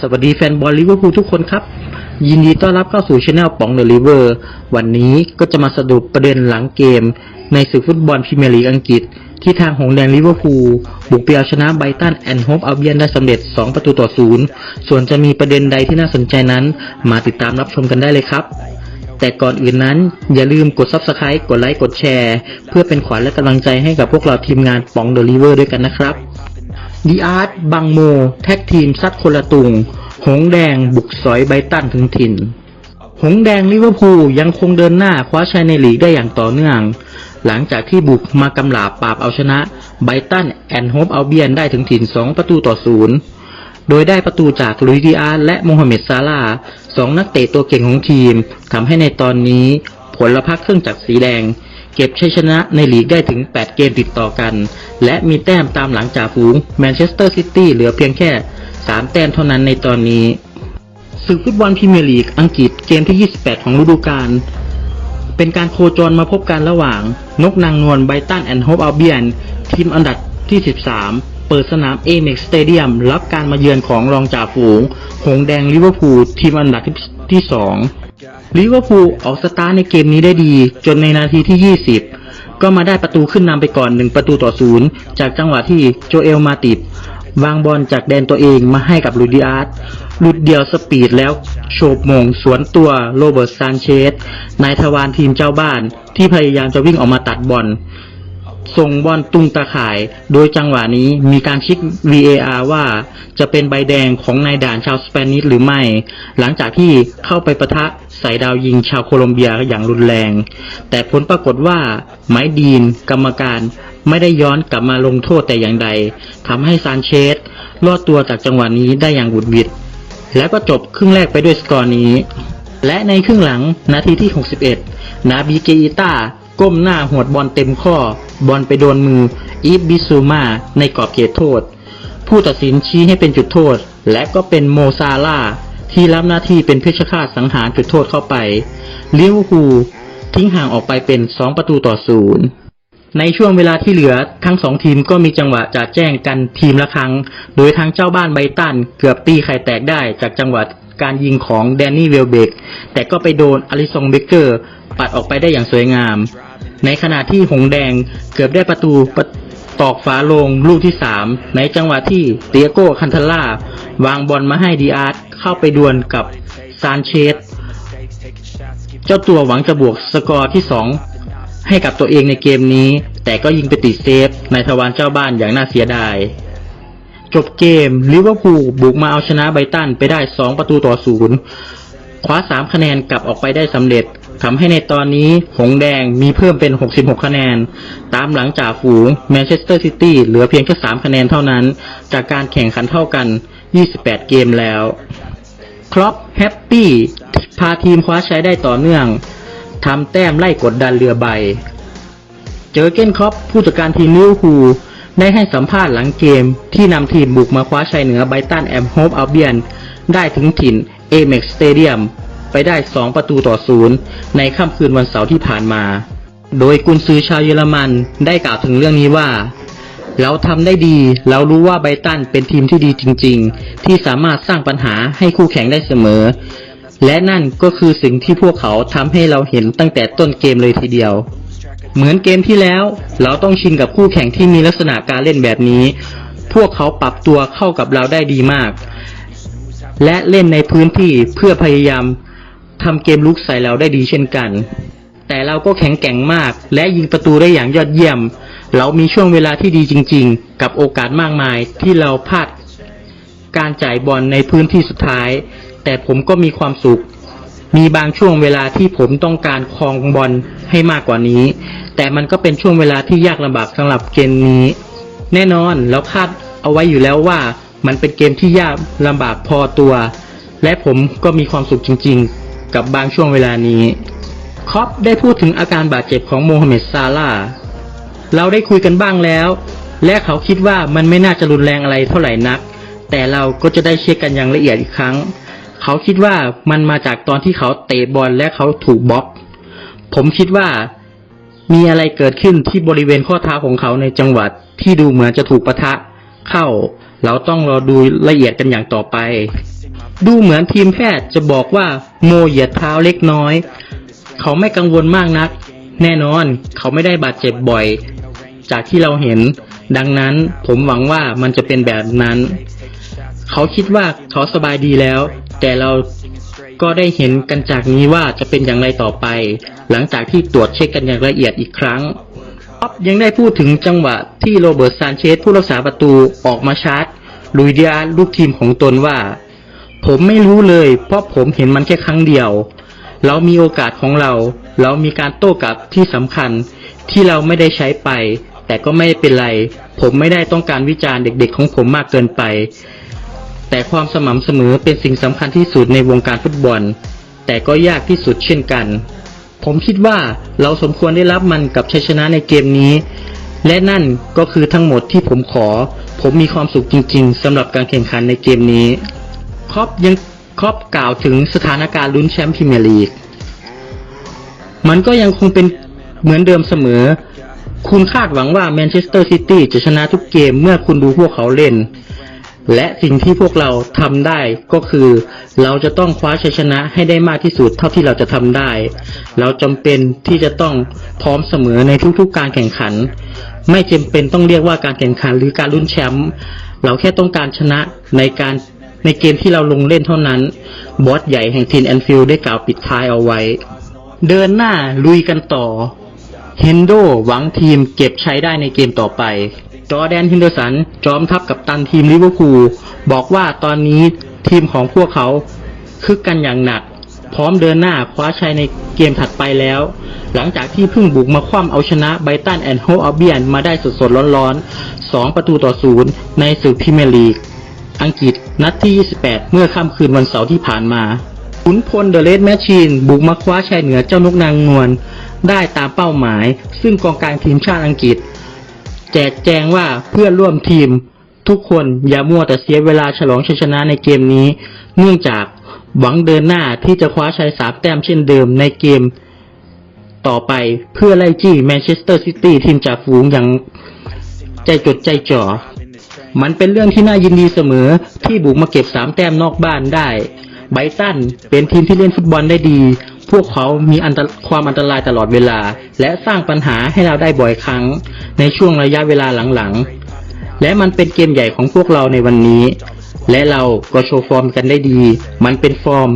สวัสดีแฟนบอลลิเวอร์พูลทุกคนครับ ยินดีต้อนรับเข้าสู่ช anel ป๋องเดอะลิเวอร์วันนี้ก็จะมาสรุปประเด็นหลังเกม ในศึกฟุตบอลพรีเมียร์ลีกอังกฤษ ที่ทางหงแดงลิเวอร์พูลบุกไปเอาชนะไบตันแอนด์โฮปอัลเบียนได้สำเร็จ 2 ประตูต่อศูนย์ส่วนจะมีประเด็นใดที่น่าสนใจนั้น มาติดตามรับชมกันได้เลยครับแต่ก่อนอื่นนั้นอย่าลืมกด Subscribe กดไลค์ กดแชร์ เพื่อเป็นขวัญและกำลังใจให้กับพวกเราทีมงานป๋องเดอะลิเวอร์ด้วยกันนะครับ ดีอาร์ตบังโม แท็กทีมซัดคนละตุง หงแดงบุกสอยไบตันถึงถิ่น หงแดงลิเวอร์พูลยังคงเดินหน้าคว้าชัยในลีกได้อย่างต่อเนื่อง หลังจากที่บุกมากำลาบปราบเอาชนะไบตันแอนโฮปอัลเบียนได้ถึงถิ่น 2 ประตูต่อศูนย์โดยได้ประตูจากลุยดิอาร์และโมฮัมเหม็ดซาลาสองนักเตะตัวเก่งของทีมทำให้ในตอนนี้ผลพักเครื่องจักรสีแดง เก็บชัยชนะในลีกได้ถึง 8 เกมติดต่อกัน และมีแต้มตามหลังจากฝูงแมนเชสเตอร์ซิตี้เหลือเพียงแค่ 3 แต้มเท่านั้นในตอนนี้ศึกฟุตบอลพรีเมียร์ลีกอังกฤษเกมที่ 28 ของฤดูกาลเป็นการโคจรมาพบกันระหว่าง นกนางนวลไบตันแอนด์โฮปอัลเบียน ทีมอันดับที่ 13 เปิดสนามเอเม็กสเตเดียมรับการมาเยือนของรองจ่าฝูง หงแดงลิเวอร์พูลทีมอันดับที่ 2 ลิเวอร์พูลออกสตาร์ในเกมนี้ได้ดี จนในนาทีที่ 20 ก็มาได้ประตูขึ้นนำไปก่อน 1 ประตูต่อศูนย์จากจังหวะที่โจเอลมาติด วางบอลจากแดนตัวเองมาให้กับลูดิอาร์ตหลุดเดียวสปีดแล้วโฉบมงสวนตัวโรเบิร์ตซานเชสนายทวารทีมเจ้าบ้านที่พยายามจะวิ่งออกมาตัดบอลส่งบอลตุงตาข่าย โดยจังหวะนี้มีการชิก VAR ว่าจะเป็นใบแดงของนายด่านชาวสเปนิชหรือไม่ หลังจากที่เข้าไปประทะ ใส่ดาวยิงชาวโคลอมเบียอย่างรุนแรง แต่ผลปรากฏว่าไม้ดีน กรรมการไม่ได้ย้อนกลับมาลงโทษแต่อย่างใดทำให้ซานเชสรอดตัวจากจังหวะนี้ได้อย่างบุดวิดแล้วก็จบครึ่งแรกไปด้วยสกอร์นี้ และในครึ่งหลังนาทีที่ 61 นาบีเกอิต้าก้มหน้าหวดบอลเต็มข้อ บอลไปโดนมืออีฟบิซูมาในกรอบเขตโทษ ผู้ตัดสินชี้ให้เป็นจุดโทษ และก็เป็นโมซาลา ที่รับหน้าที่เป็นเพชฌฆาตสังหารจุดโทษเข้าไปเลิเวอร์พูทิ้งห่างออกไปเป็น 2 ประตูต่อศูนย์ในช่วงเวลาที่เหลือทั้งสองทีมก็มีจังหวะจะแจ้งกันทีมละครั้ง โดยทางเจ้าบ้านไบตันเกือบตีไข่แตกได้จากจังหวะการยิงของแดนนี่เวลเบก แต่ก็ไปโดนอลิซองเบเกอร์ ปัดออกไปได้อย่างสวยงาม ในขณะที่หงแดงเกือบได้ประตูะตอกฝาลงลูกที่ 3 ในจังหวะที่เตียโก้คันทล่า วางบอลมาให้ดีอาร์ตเข้าไปดวลกับซานเชสเจ้าตัวหวังจะบวกสกอร์ที่ 2 ให้กับตัวเองในเกมนี้ แต่ก็ยิงไปติดเซฟในทวารเจ้าบ้านอย่างน่าเสียดาย จบเกมลิเวอร์พูลบุกมาเอาชนะไบตันไปได้ 2 ประตูต่อศูนย์คว้า 3 คะแนนกลับออกไปได้สำเร็จทำให้ในตอนนี้หงแดงมีเพิ่มเป็น 66 คะแนน ตามหลังจากฝูงแมนเชสเตอร์ซิตี้เหลือเพียงแค่ 3 คะแนนเท่านั้น จากการแข่งขันเท่ากัน 28 เกมแล้วครอปแฮปปี้พาทีมคว้าใชัยได้ต่อเนื่องทำแต้มไล่กดดันเรือใบ เจอเก้นครอปผู้จัดการทีมลิเวอร์พูลได้ให้สัมภาษณ์หลังเกมที่นำทีมบุกมาคว้าชัยเหนือไบตันแอมโฮปอัลเบียน ได้ถึงถิ่นเอเม็กสเตเดียมไปได้ 2 ประตูต่อศูนย์ในค่ำคืนวันเสาร์ที่ผ่านมา โดยกุนซือชาวเยอรมันได้กล่าวถึงเรื่องนี้ว่า เราทำได้ดีเรารู้ว่าไบตันเป็นทีมที่ดีจริง ๆ ที่สามารถสร้างปัญหาให้คู่แข่งได้เสมอ และนั่นก็คือสิ่งที่พวกเขาทำให้เราเห็นตั้งแต่ต้นเกมเลยทีเดียว เหมือนเกมที่แล้ว เราต้องชินกับคู่แข่งที่มีลักษณะการเล่นแบบนี้ พวกเขาปรับตัวเข้ากับเราได้ดีมาก และเล่นในพื้นที่เพื่อพยายามทำเกมลุกใส่เราได้ดีเช่นกัน แต่เราก็แข็งแกร่งมาก และยิงประตูได้อย่างยอดเยี่ยม เรามีช่วงเวลาที่ดีจริง ๆ กับโอกาสมากมายที่เราพลาดการจ่ายบอลในพื้นที่สุดท้าย แต่ผมก็มีความสุข มีบางช่วงเวลาที่ผมต้องการครองบอลให้มากกว่านี้ แต่มันก็เป็นช่วงเวลาที่ยากลำบากสำหรับเกมนี้ แน่นอนเราคาดเอาไว้อยู่แล้วว่ามันเป็นเกมที่ยากลำบากพอตัว และผมก็มีความสุขจริง ๆ กับบางช่วงเวลานี้คอปได้พูดถึงอาการบาดเจ็บของโมฮัมเหม็ดซาลา เราได้คุยกันบ้างแล้ว และเขาคิดว่ามันไม่น่าจะรุนแรงอะไรเท่าไหร่นัก แต่เราก็จะได้เช็คกันอย่างละเอียดอีกครั้ง เขาคิดว่ามันมาจากตอนที่เขาเตะบอลและเขาถูกบล็อก ผมคิดว่ามีอะไรเกิดขึ้นที่บริเวณข้อเท้าของเขาในจังหวัดที่ดูเหมือนจะถูกปะทะ เข้า เราต้องรอดูละเอียดกันอย่างต่อไป ดูเหมือนทีมแพทย์จะบอกว่าโมเหยียดเท้าเล็กน้อย เขาไม่กังวลมากนัก แน่นอนเขาไม่ได้บาดเจ็บบ่อย จากที่เราเห็น ดังนั้นผมหวังว่ามันจะเป็นแบบนั้น เขาคิดว่าเขาสบายดีแล้ว แต่เราก็ได้เห็นกันจากนี้ว่าจะเป็นอย่างไรต่อไป หลังจากที่ตรวจเช็คกันอย่างละเอียดอีกครั้งอ๊อฟยังได้พูดถึงจังหวะที่โรเบิร์ตซานเชสผู้รักษาประตูออกมาชาร์จลุยเดียลูกทีมของตนว่า ผมไม่รู้เลย เพราะผมเห็นมันแค่ครั้งเดียว เรามีโอกาสของเรา เรามีการโต้กลับที่สำคัญที่เราไม่ได้ใช้ไป แต่ก็ไม่เป็นไร ผมไม่ได้ต้องการวิจารณ์เด็กๆ ของผมมากเกินไป แต่ความสม่ำเสมอเป็นสิ่งสำคัญที่สุดในวงการฟุตบอล แต่ก็ยากที่สุดเช่นกัน ผมคิดว่าเราสมควรได้รับมันกับชัยชนะในเกมนี้ และนั่นก็คือทั้งหมดที่ผมขอ ผมมีความสุขจริง ๆสำหรับการแข่งขันในเกมนี้ครอปยังครอปกล่าวถึงสถานการณ์ลุ้นแชมป์พรีเมียร์ลีกมันก็ยังคงเป็นเหมือนเดิมเสมอ คุณคาดหวังว่าแมนเชสเตอร์ซิตี้จะชนะทุกเกมเมื่อคุณดูพวกเขาเล่น และสิ่งที่พวกเราทำได้ก็คือ เราจะต้องคว้าชัยชนะให้ได้มากที่สุดเท่าที่เราจะทำได้ เราจำเป็นที่จะต้องพร้อมเสมอในทุกๆการแข่งขัน ไม่จำเป็นต้องเรียกว่าการแข่งขันหรือการลุ้นแชมป์เราแค่ต้องการชนะในการในเกมที่เราลงเล่นเท่านั้น บอสใหญ่แห่งทีนแอนฟิลได้กล่าวปิดท้ายเอาไว้ เดินหน้าลุยกันต่อ เฮนโดหวังทีมเก็บใช้ได้ในเกมต่อไป จอแดนฮินเดอร์สัน จอมทัพกับตันทีมลิเวอร์พูลบอกว่าตอนนี้ทีมของพวกเขาคึกกันอย่างหนัก พร้อมเดินหน้าคว้าชัยในเกมถัดไปแล้ว หลังจากที่เพิ่งบุกมาคว่ำเอาชนะไบตันแอนด์โฮอัลเบียนมาได้สดๆร้อนๆ 2 ประตูต่อศูนย์ในศึกพรีเมียร์ลีก อังกฤษนัดที่ 28 เมื่อค่ำคืนวันเสาร์ที่ผ่านมาขุนพลเดอะเลดแมชชีนบุกมาคว้าชัยเหนือเจ้านกนางนวล ได้ตามเป้าหมาย ซึ่งกองกลางทีมชาติอังกฤษ แจกแจงว่าเพื่อนร่วมทีม ทุกคนอย่ามัวแต่เสียเวลาฉลองชัยชนะในเกมนี้ เนื่องจากหวังเดินหน้าที่จะคว้าชัยสามแต้มเช่นเดิมในเกม ต่อไปเพื่อไล่จี้แมนเชสเตอร์ซิตี้ทีมจากฝูงอย่างใจจดใจจ่อ มันเป็นเรื่องที่น่ายินดีเสมอที่บุกมาเก็บสามแต้มนอกบ้านได้ ไบรตันเป็นทีมที่เล่นฟุตบอลได้ดี พวกเขามีอันตความอันตรายตลอดเวลา และสร้างปัญหาให้เราได้บ่อยครั้ง ในช่วงระยะเวลาหลังๆ และมันเป็นเกมใหญ่ของพวกเราในวันนี้ และเราก็โชว์ฟอร์มกันได้ดี มันเป็นฟอร์ม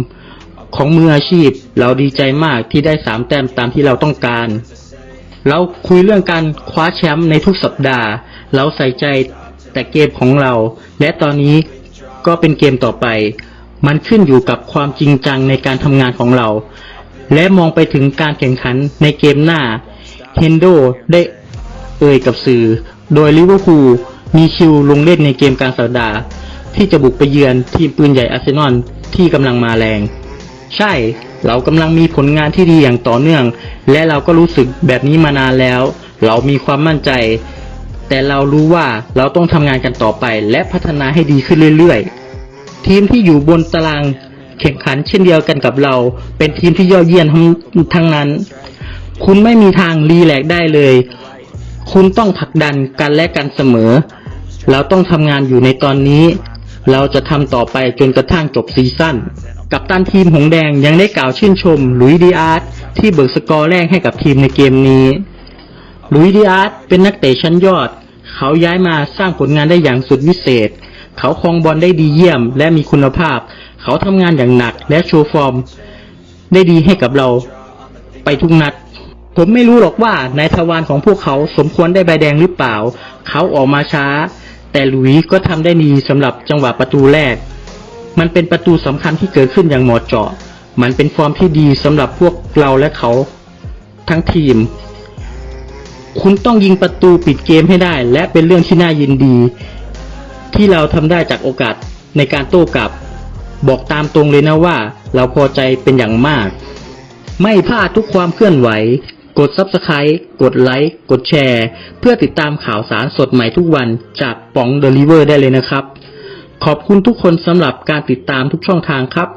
ของมืออาชีพ เราดีใจมากที่ได้สามแต้มตามที่เราต้องการ เราคุยเรื่องการคว้าแชมป์ในทุกสัปดาห์ เราใส่ใจแต่เกมของเรา และตอนนี้ก็เป็นเกมต่อไป มันขึ้นอยู่กับความจริงจังในการทำงานของเรา และมองไปถึงการแข่งขันในเกมหน้าเฮนโดได้เอ่ยกับสื่อ โดยลิเวอร์พูลมีคิวลงเล่นในเกมกลางสัปดาห์ ที่จะบุกไปเยือนทีมปืนใหญ่อาร์เซนอลที่กำลังมาแรง ใช่ เรากำลังมีผลงานที่ดีอย่างต่อเนื่อง และเราก็รู้สึกแบบนี้มานานแล้ว เรามีความมั่นใจ แต่เรารู้ว่าเราต้องทำงานกันต่อไป และพัฒนาให้ดีขึ้นเรื่อยๆ ทีมที่อยู่บนตาราง แข่งขันเช่นเดียวกันกับเรา เป็นทีมที่ยอดเยี่ยมทั้งทั้งนั้น คุณไม่มีทางรีแลกได้เลย คุณต้องผลักดันกันและกันเสมอ เราต้องทำงานอยู่ในตอนนี้ เราจะทำต่อไปจนกระทั่งจบซีซั่นกับตันทีมหงแดงยังได้กล่าวชื่นชมลุยดีอาร์ตที่เบิกสกอร์แรกให้กับทีมในเกมนี้ลุยดีอาร์ตเป็นนักเตะชั้นยอด เขาย้ายมาสร้างผลงานได้อย่างสุดวิเศษ เขาครองบอลได้ดีเยี่ยมและมีคุณภาพ เขาทำงานอย่างหนักและโชว์ฟอร์ม ได้ดีให้กับเรา ไปทุกนัด ผมไม่รู้หรอกว่านายทวารของพวกเขาสมควรได้ใบแดงหรือเปล่า เขาออกมาช้า แต่หลุยส์ก็ทำได้ดีสำหรับจังหวะประตูแรก มันเป็นประตูสำคัญที่เกิดขึ้นอย่างเหมาะเจาะ มันเป็นฟอร์มที่ดีสำหรับพวกเราและเขา ทั้งทีม คุณต้องยิงประตูปิดเกมให้ได้ และเป็นเรื่องที่น่ายินดี ที่เราทำได้จากโอกาสในการโต้กลับ บอกตามตรงเลยนะว่า เราพอใจเป็นอย่างมาก ไม่พลาดทุกความเคลื่อนไหว กด Subscribe กดไลค์กดแชร์ เพื่อติดตามข่าวสารสดใหม่ทุกวันจากป๋อง Deliver ได้เลยนะครับ ขอบคุณทุกคนสำหรับการติดตามทุกช่องทางครับ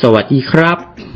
สวัสดีครับ